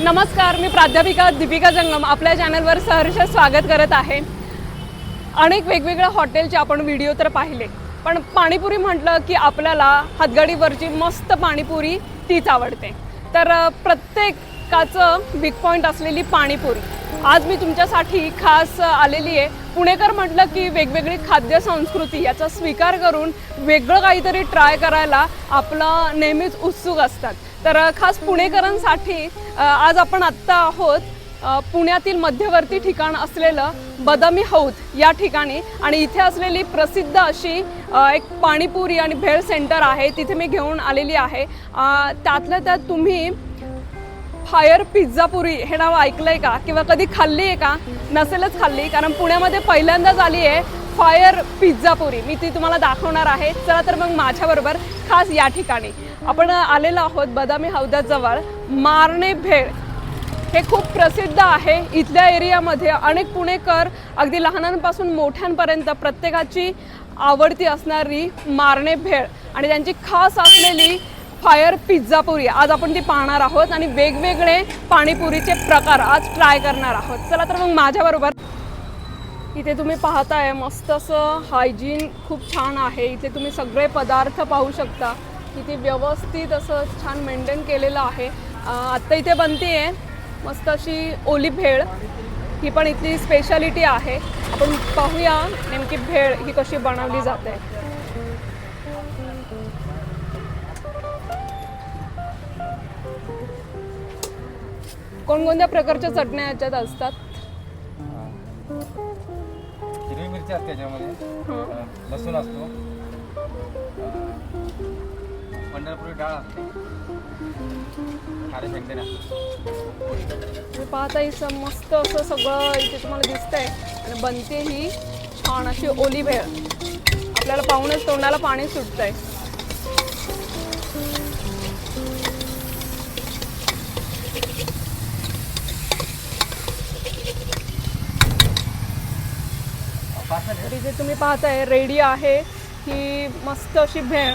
नमस्कार मी प्राध्यापिका दीपिका जंगम. आपल्या चॅनलवर सहर्ष स्वागत करत आहे. अनेक वेगवेगळ्या हॉटेलचे आपण व्हिडिओ तर पाहिले पण पाणीपुरी म्हटलं की आपल्याला हातगाडीवरची मस्त पाणीपुरी तीच आवडते. तर प्रत्येकाचं बिग पॉईंट असलेली पाणीपुरी. आज मी तुमच्यासाठी खास आलेली आहे. पुणेकर म्हटलं की वेगवेगळी खाद्य संस्कृती याचा स्वीकार करून वेगळं काहीतरी ट्राय करायला आपलं नेहमीच उत्सुक असतात. तर खास पुणेकरांसाठी आज आपण आत्ता आहोत पुण्यातील मध्यवर्ती ठिकाण असलेलं बदामी हौद या ठिकाणी. आणि इथे असलेली प्रसिद्ध अशी एक पाणीपुरी आणि भेळ सेंटर आहे. तिथे मी घेऊन आलेली आहे. त्यातल्या त्यात तुम्ही फायर पिझ्झापुरी हे नाव ऐकलंय का? किंवा कधी खाल्ली आहे का? नसेलच खाल्ली कारण पुण्यामध्ये पहिल्यांदाच आली आहे फायर पिझ्झापुरी मी ती तुम्हाला दाखवणार आहे. चला तर मग माझ्याबरोबर खास या ठिकाणी. आपण आलेलो आहोत बदामी हौदाजवळ मारणे भेळ हे खूप प्रसिद्ध आहे. इथल्या एरियामध्ये अनेक पुणेकर अगदी लहानांपासून मोठ्यांपर्यंत प्रत्येकाची आवडती असणारी मारणे भेळ आणि त्यांची खास असलेली फायर पिझ्झापुरी आज आपण ती पाहणार आहोत आणि वेगवेगळे पाणीपुरीचे प्रकार आज ट्राय करणार आहोत. चला तर मग माझ्याबरोबर इथे तुम्ही पाहताय मस्त असं हायजीन खूप छान आहे. इथे तुम्ही सगळे पदार्थ पाहू शकता. किती व्यवस्थित असं छान मेंटेन केलेलं आहे. आत्ता इथे बनते आहे मस्त अशी ओली भेळ. ही पण इथली स्पेशालिटी आहे. आपण पाहूया नेमकी भेळ ही कशी बनवली जाते. कोणकोणत्या प्रकारच्या चटण्या याच्यात असतात? हिरवी मिरची असते त्याच्यामध्ये हं. अं, लसूण असतो. अं, पंढरपुरी डाळ असते. खारे शेंगदाणे असतात. तुम्ही पाहता इथं मस्त असं सगळं इथे तुम्हाला दिसतंय. आणि बनते ही छान अशी ओली भेळ. आपल्याला पाहूनच तोंडाला पाणी सुटतंय. जे तुम्ही पाहताय रेडी आहे ही मस्त अशी भेळ.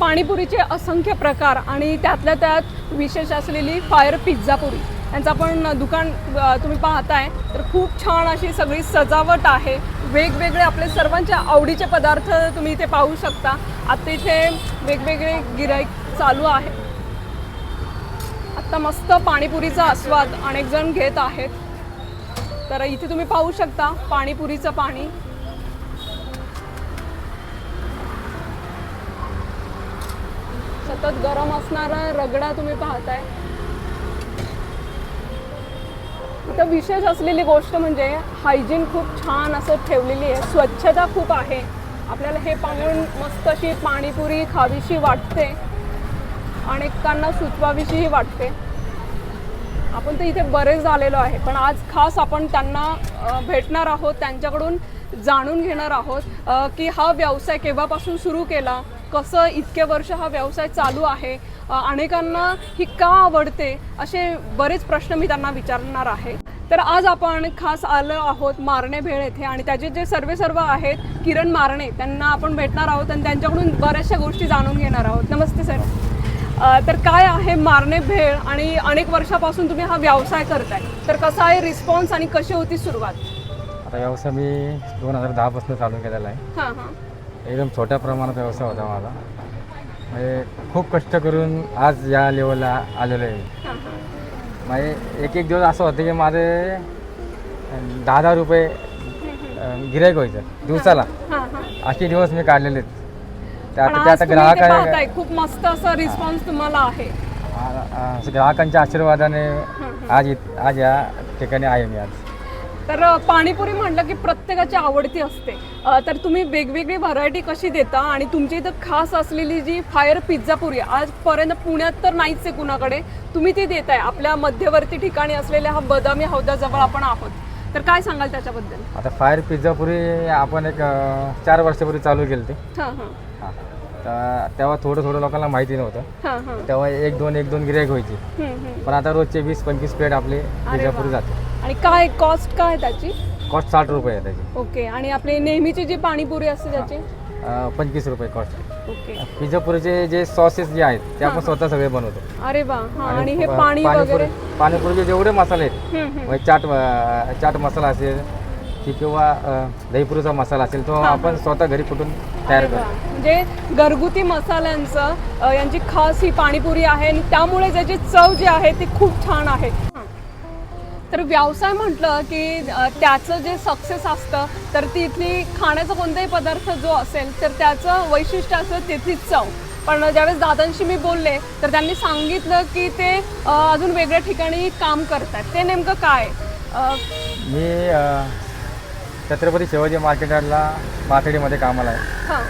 पाणीपुरीचे असंख्य प्रकार आणि त्यातल्या त्यात विशेष असलेली फायर पिझ्झापुरी यांचं आपण दुकान तुम्ही पाहताय तर खूप छान अशी सगळी सजावट आहे. वेगवेगळे आपले सर्वांच्या आवडीचे पदार्थ तुम्ही इथे पाहू शकता. आता इथे वेगवेगळे गिराईक चालू आहे. आत्ता मस्त पाणीपुरीचा आस्वाद अनेक जण घेत आहेत. तर इथे तुम्ही पाहू शकता पाणीपुरीचं पाणी. सतत गरम असणारा रगडा तुम्ही पाहताय. इथं विशेष असलेली गोष्ट म्हणजे हायजीन खूप छान असं ठेवलेली आहे. स्वच्छता खूप आहे. आपल्याला हे पाहून मस्त अशी पाणीपुरी खावीशी वाटते अनेकांना सुचवावीशीही वाटते. आपण तर इथे बरेच झालेलो आहे. पण आज खास आपण त्यांना भेटणार आहोत. त्यांच्याकडून जाणून घेणार आहोत की हा व्यवसाय केव्हापासून सुरू केला कसं इतके वर्ष हा व्यवसाय चालू आहे अनेकांना ही का आवडते असे बरेच प्रश्न मी त्यांना विचारणार आहे. तर आज आपण खास आलो आहोत मारणे भेळ येथे आणि त्याचे जे सर्वे सर्व आहेत किरण मारणे त्यांना आपण भेटणार आहोत आणि त्यांच्याकडून बऱ्याचशा गोष्टी जाणून घेणार आहोत. नमस्ते सर. तर काय आहे मारणे भेळ आणि अनेक वर्षापासून तुम्ही हा व्यवसाय करताय? तर कसा आहे रिस्पॉन्स आणि कशी होती सुरुवात? आता व्यवसाय मी दोन हजार दहापासून चालू केलेला आहे. हां हां. एकदम छोट्या प्रमाणात व्यवसाय होता माझा. म्हणजे खूप कष्ट करून आज या लेवलला आलेलो आहे. हां हां. म्हणजे एक एक दिवस असं होतं की माझे दहा दहा रुपये गिरायक व्हायचं दिवसाला. हां हां. असे दिवस मी काढलेले आहेत. ते पण आता ते आज आता तुम्ही ग्राहक इथे आहे पाहताय खूप मस्त असा रिस्पॉन्स तुम्हाला आहे. आ- आ- असं ग्राहकांच्या आशीर्वादाने आज इत- आज या ठिकाणी आहे मी आज. तर पाणीपुरी म्हटलं की प्रत्येकाची आवडती असते. तर तुम्ही वेगवेगळी व्हरायटी कशी देता आणि तुमची इथं खास असलेली जी फायर पिझ्झा पुरी आहे, आजपर्यंत पुण्यात तर नाहीच आहे कुणाकडे. तुम्ही ती देताय. आपल्या मध्यवर्ती ठिकाणी असलेल्या हा बदामी हौदाजवळ आपण आहोत. तर काय सांगाल त्याच्याबद्दल? आता फायर पिझ्झापुरी आपण एक चार वर्षापूर्वी चालू केली ते हां हां हां. तर तेव्हा थोडं थोडं लोकांना माहिती नव्हतं. हां हां. तेव्हा एक दोन एक दोन गिरायक व्हायची. हम्म, हम्म. पण आता रोजचे वीस पंचवीस प्लेट आपली वा. पिझ्झापुरी जाते. आणि काय कॉस्ट काय आहे त्याची? कॉस्ट साठ रुपये आहे त्याची. ओके. आणि आपली नेहमीची जी पाणीपुरी असते त्याची? अं, पंचवीस रुपये कॉस्ट ओके. पिझ्झापुरीचे जे सॉसेस जे आहेत ते आपण. स्वतः सगळे बनवतो. अरे वा. हा आणि हे प- पाणी पाणीपुरी वगैरे पाणीपुरीचे जेवढे मसाले आहेत हम्म, हम्म. म्हणजे चाट अं, चाट मसाला असेल की किंवा अं, दहीपुरीचा मसाला असेल तो. आपण स्वतः घरी कुठून तयार. करतो म्हणजे घरगुती मसाल्यांचं यांची खास ही पाणीपुरी आहे आणि त्यामुळे त्याची चव जी आहे ती खूप छान आहे. तर व्यवसाय म्हटलं की त्याचं जे सक्सेस असतं तर तिथली खाण्याचा कोणताही पदार्थ जो असेल तर त्याचं वैशिष्ट्य असतं तिथली चव. पण ज्यावेळेस दादांशी मी बोलले तर त्यांनी सांगितलं की ते अजून वेगळ्या ठिकाणी काम करतात ते नेमकं काय? मी छत्रपती शिवाजी मार्केट यार्डला माथेडीमध्ये कामाला आहे. हां.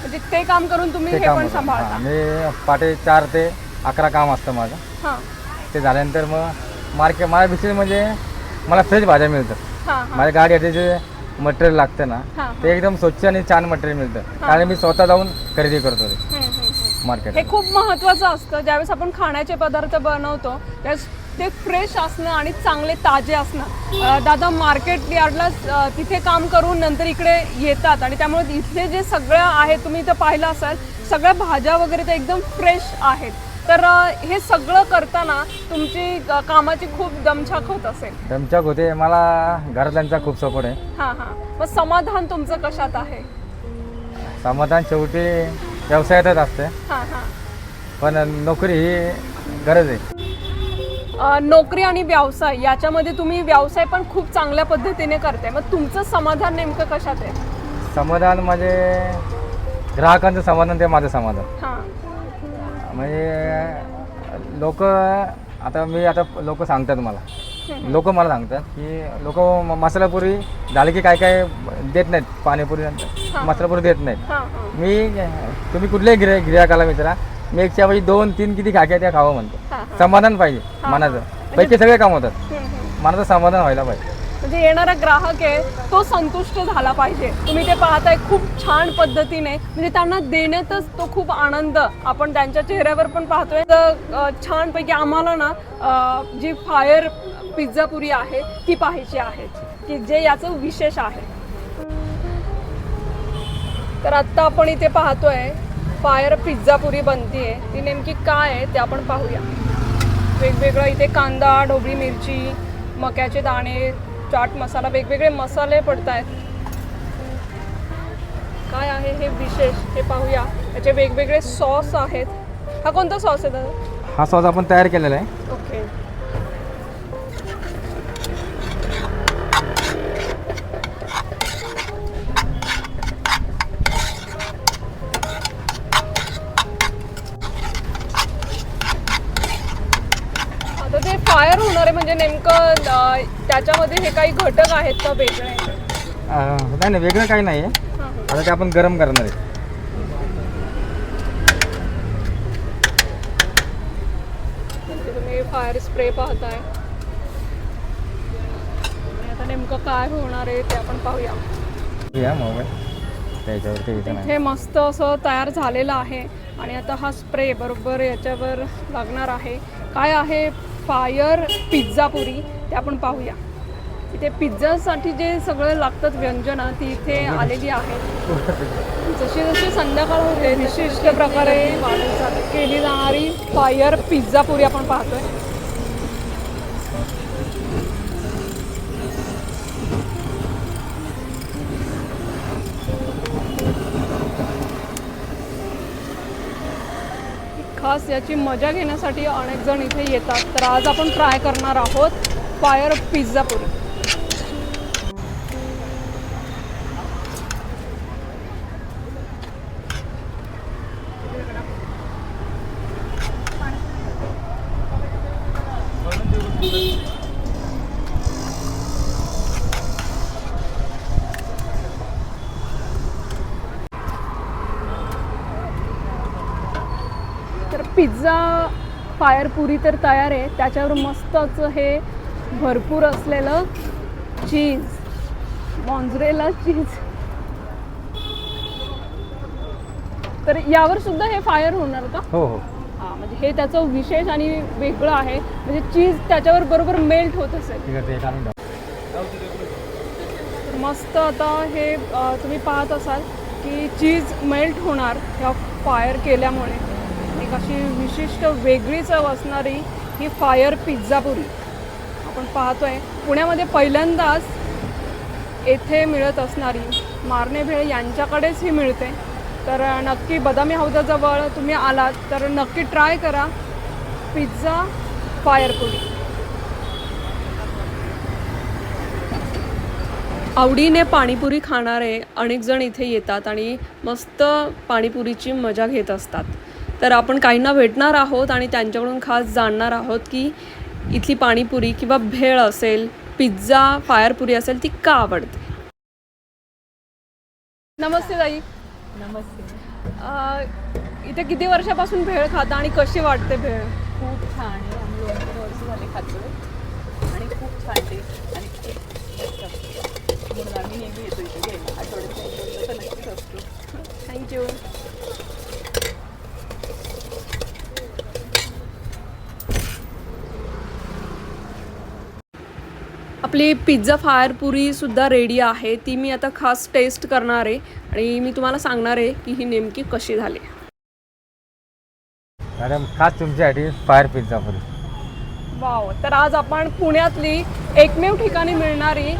म्हणजे ते काम करून तुम्ही हे पण. सांभाळता. हां, मी पाटे चार ते अकरा काम असतं माझं. हां. ते झाल्यानंतर मग मार्केट मला विशेष म्हणजे मला फ्रेश भाज्या मिळतात. हां हां. माझ्या गाडीचे जे मटेरियल लागतं ना हां ते एकदम स्वच्छ आणि छान मटेरियल मिळतं. कारण मी स्वतः जाऊन खरेदी करतो ते. हम्म, हम्म, हम्म. मार्केट हे खूप महत्त्वाचं असतं. ज्यावेळेस आपण खाण्याचे पदार्थ बनवतो त्यावेळेस ते फ्रेश असणं आणि चांगले ताजे असणं. दादा मार्केट यार्डला तिथे काम करून नंतर इकडे येतात आणि त्यामुळे इथले जे सगळं आहे तुम्ही इथं पाहिलं असाल सगळ्या भाज्या वगैरे ते एकदम फ्रेश आहेत. तर हे सगळं करताना तुमची कामाची खूप दमछाक होत असेल. दमचक होते मला घरातल्यांचा खूप सपोर्ट आहे. हां हां. मग समाधान तुमचं कशात आहे? समाधान शेवटी व्यवसायातच असते. हां हां. पण नोकरी ही गरज आहे. नोकरी आणि व्यवसाय याच्यामध्ये तुम्ही व्यवसाय पण खूप चांगल्या पद्धतीने करते मग तुमचं समाधान नेमकं कशात आहे? समाधान म्हणजे ग्राहकांचं समाधान ते माझं समाधान. हां. म्हणजे लोक आता मी आता लोक सांगतात मला. लोक मला सांगतात की लोक मसालापुरी झालं की काय काय देत नाहीत पाणीपुरी नंतर मसालापुरी देत नाहीत. हां हां. मी तुम्ही कुठल्याही गिऱ्हा गिऱ्हाईकाला विचारा मी एकच्या पैकी दोन तीन किती खाक्या त्या खावं म्हणतो. समाधान पाहिजे मनाचं. हां. पैकी सगळे काम होतात. मनाचं समाधान व्हायला पाहिजे. म्हणजे येणारा ग्राहक आहे तो संतुष्ट झाला पाहिजे. तुम्ही ते पाहताय खूप छान पद्धतीने. म्हणजे त्यांना देण्यातच तो खूप आनंद आपण त्यांच्या चेहऱ्यावर पण पाहतोय. तर, अ, छानपैकी आम्हाला ना जी फायर पिझ्झा पुरी आहे ती पाहायची आहे. की जे याचं विशेष आहे. तर आत्ता आपण इथे पाहतोय फायर पिझ्झा पुरी बनतीये. ती नेमकी काय आहे ते आपण पाहूया. वेगवेगळं इथे कांदा ढोबळी मिरची मक्याचे दाणे चाट मसाला वेगवेगळे मसाले पडत आहेत काय आहे हे विशेष हे पाहूया. त्याचे वेगवेगळे सॉस आहेत. हा कोणता सॉस आहे दादा? हा सॉस आपण तयार केलेला आहे. ओके. फायर होणार आहे म्हणजे नेमकं अं, त्याच्यामध्ये हे काही घटक आहेत का वेगळे? अं, नाही नाही वेगळं काही नाही आहे हां. आता ते आपण गरम करणार आहे. इथे तुम्ही फायर स्प्रे पाहताय. आणि आता नेमकं काय होणार आहे ते आपण पाहूया. या मोबाईल. त्याच्यावरती इथं नाही. हे मस्त असं तयार झालेलं आहे. आणि आता हा स्प्रे बरोबर याच्यावर लागणार आहे. काय आहे फायर पिझ्झा पुरी ते आपण पाहूया. इथे पिझ्झासाठी जे सगळं लागतात व्यंजनं ती इथे आलेली आहेत जशी जशी संध्याकाळ होते विशिष्ट प्रकारे केली जाणारी फायर पिझ्झा पुरी आपण पाहतोय. खास याची मजा घेण्यासाठी अनेक जण इथे येतात. तर आज आपण ट्राय करणार आहोत fire pizza puri. Pizza fire puri तर तयार आहे. त्याच्यावर मस्तच हे भरपूर असलेलं चीज मॉन्झरेला चीज. तर यावर सुद्धा हे फायर होणार का? हो हो. हां म्हणजे हे त्याचं विशेष आणि वेगळं आहे. म्हणजे चीज त्याच्यावर बरोबर मेल्ट होत असेल. ठीक आहे ते काढून टाक तर मस्त आता हे अ, तुम्ही पाहत असाल की चीज मेल्ट होणार ह्या फायर केल्यामुळे. एक अशी विशिष्ट वेगळी चव असणारी ही फायर पिझ्झापुरी आपण आपण पाहतोय पुण्यामध्ये पहिल्यांदाच येथे मिळत असणारी मारणे भेळ यांच्याकडेच ही मिळते. तर नक्की बदामी हौदाजवळ तुम्ही आलात तर नक्की ट्राय करा पिझ्झा फायरपुरी आवडीने पाणीपुरी खाणारे अनेक जण इथे येतात आणि मस्त पाणीपुरीची मजा घेत असतात. तर आपण काहींना भेटणार आहोत आणि त्यांच्याकडून खास जाणणार आहोत की इथली पाणीपुरी किंवा भेळ असेल पिझ्झा फायरपुरी असेल ती का आवडते? नमस्ते ताई. नमस्ते. इथे किती वर्षापासून भेळ खाता आणि कशी वाटते भेळ? खूप छान आहे. आम्ही दोन तीन वर्ष झाले खातोय आणि खूप छान टेस्ट आणि खूप मस्त असते. म्हणून आम्ही नेहमी येतो इथे घ्यायला. आठवड्यात नक्कीच असतो. थँक्यू आपली पिझ्झा फायर पुरी सुद्धा रेडी आहे. ती मी आता खास टेस्ट करणार आहे. आणि मी तुम्हाला सांगणार आहे की ही नेमकी कशी झाली. मॅडम खास तुमच्यासाठी फायर पिझ्झा पुरी. वाव तर आज आपण पुण्यातली एकमेव ठिकाणी मिळणारी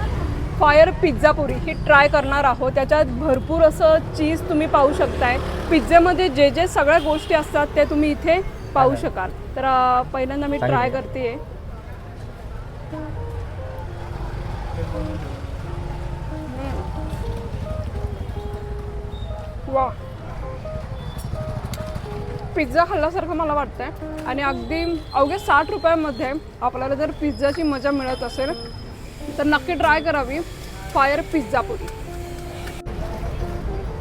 फायर पिझ्झा पुरी ही ट्राय करणार आहोत. त्याच्यात भरपूर असं चीज तुम्ही पाहू शकताय. पिझ्झ्यामध्ये जे जे सगळ्या गोष्टी असतात ते तुम्ही इथे पाहू शकाल. तर पहिल्यांदा मी ट्राय. करते वा पिझ्झा खाल्ल्यासारखं मला वाटतंय. आणि अगदी अवघ्या साठ रुपयामध्ये आपल्याला जर पिझ्झाची मजा मिळत असेल तर नक्की ट्राय करावी. Fire pizza puri.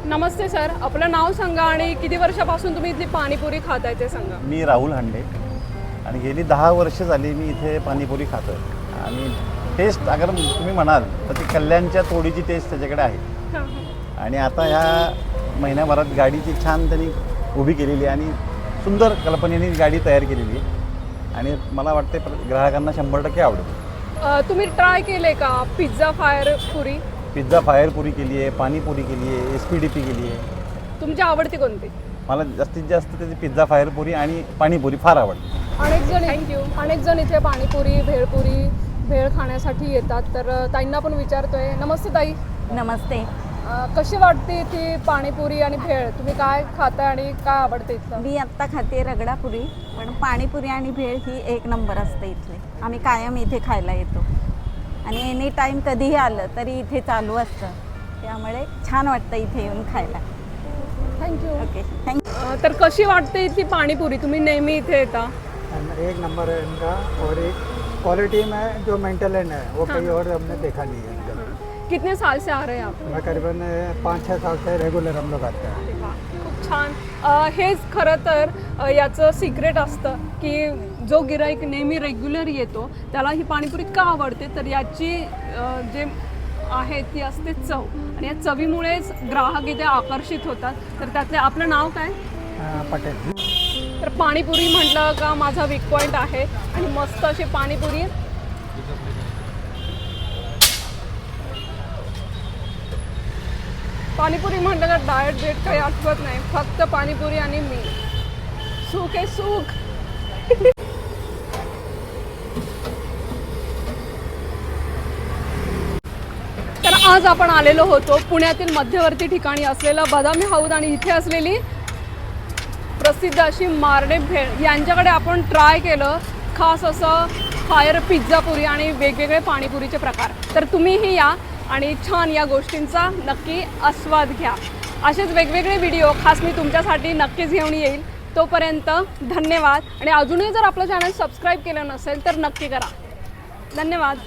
नमस्ते सर आपलं नाव सांगा आणि किती वर्षापासून तुम्ही इथली पाणीपुरी खाताय ते सांगा. मी राहुल हांडे. आणि गेली दहा वर्ष झाली मी इथे पाणीपुरी खातो आहे आणि टेस्ट अगर तुम्ही म्हणाल तर ती कल्याणच्या तोडीची टेस्ट त्याच्याकडे आहे. आणि आता ह्या महिन्याभरात गाडीची छान त्यांनी उभी केलेली आहे आणि सुंदर कल्पनेने गाडी तयार केलेली आहे. आणि मला वाटते प्र- ग्राहकांना शंभर टक्के आवडेल. तुम्ही ट्राय केले का pizza fire puri? Pizza fire puri केली आहे पाणीपुरी केली आहे एस पी डी पी केली आहे. तुमची आवडती कोणती? मला जास्तीत जास्त त्याची पिझ्झा फायर पुरी आणि पाणीपुरी फार आवडते. अनेक जण थँक्यू अनेक जण इथे पाणीपुरी भेळपुरी भेळ खाण्यासाठी येतात. तर ताईंना पण विचारतोय. नमस्ते ताई. नमस्ते. कशी वाटते ती पाणीपुरी आणि भेळ? तुम्ही काय खाताय आणि काय आवडते इथलं? मी आत्ता खाते रगडापुरी पण पाणीपुरी आणि भेळ ही एक नंबर असते इथले. आम्ही कायम इथे खायला येतो. आणि एनी टाईम कधीही आलं तरी इथे चालू असतं. त्यामुळे छान वाटतं इथे येऊन खायला. थँक्यू ओके थँक्यू तर कशी वाटते इथली पाणीपुरी? तुम्ही नेहमी इथे येता. एक नंबर है इनका और एक क्वालिटी में जो मेंटेनेंस है वो कहीं और हमने देखा नहीं है। कितने साल से आ रहे हैं आप? मैं करीबन पाँच छः साल से रेगुलर हम लोग आते हैं। खूप छान. अ, हेच खरं तर अ, याचं सिक्रेट असतं की जो गिराईक नेहमी रेग्युलर येतो त्याला ही पाणीपुरी का आवडते? तर याची अ, जे आहे ती असते चव. आणि या चवीमुळेच ग्राहक इथे आकर्षित होतात. तर त्यातले आपलं नाव काय? अ, पटेल. तर पाणीपुरी म्हटलं का माझा वीक पॉईंट आहे. आणि मस्त अशी पाणीपुरी पाणीपुरी म्हटलं तर डाएट बेट काही आठवत नाही. फक्त पाणीपुरी आणि मी सुख आहे सुख. तर आज आपण आलेलो होतो पुण्यातील मध्यवर्ती ठिकाणी असलेला बदामी हाऊद आणि इथे असलेली प्रसिद्ध अशी मारणे भेळ. यांच्याकडे आपण ट्राय केलं. खास असं फायर पिझ्झा पुरी आणि वेगवेगळे पाणीपुरीचे प्रकार. तर तुम्हीही या. आणि छान या गोष्टींचा नक्की आस्वाद घ्या. असेच वेगवेगळे व्हिडिओ खास मी तुमच्यासाठी नक्कीच घेऊन येईल. तोपर्यंत धन्यवाद. आणि अजूनही जर आपलं चॅनल सबस्क्राईब केलं नसेल तर नक्की करा. धन्यवाद.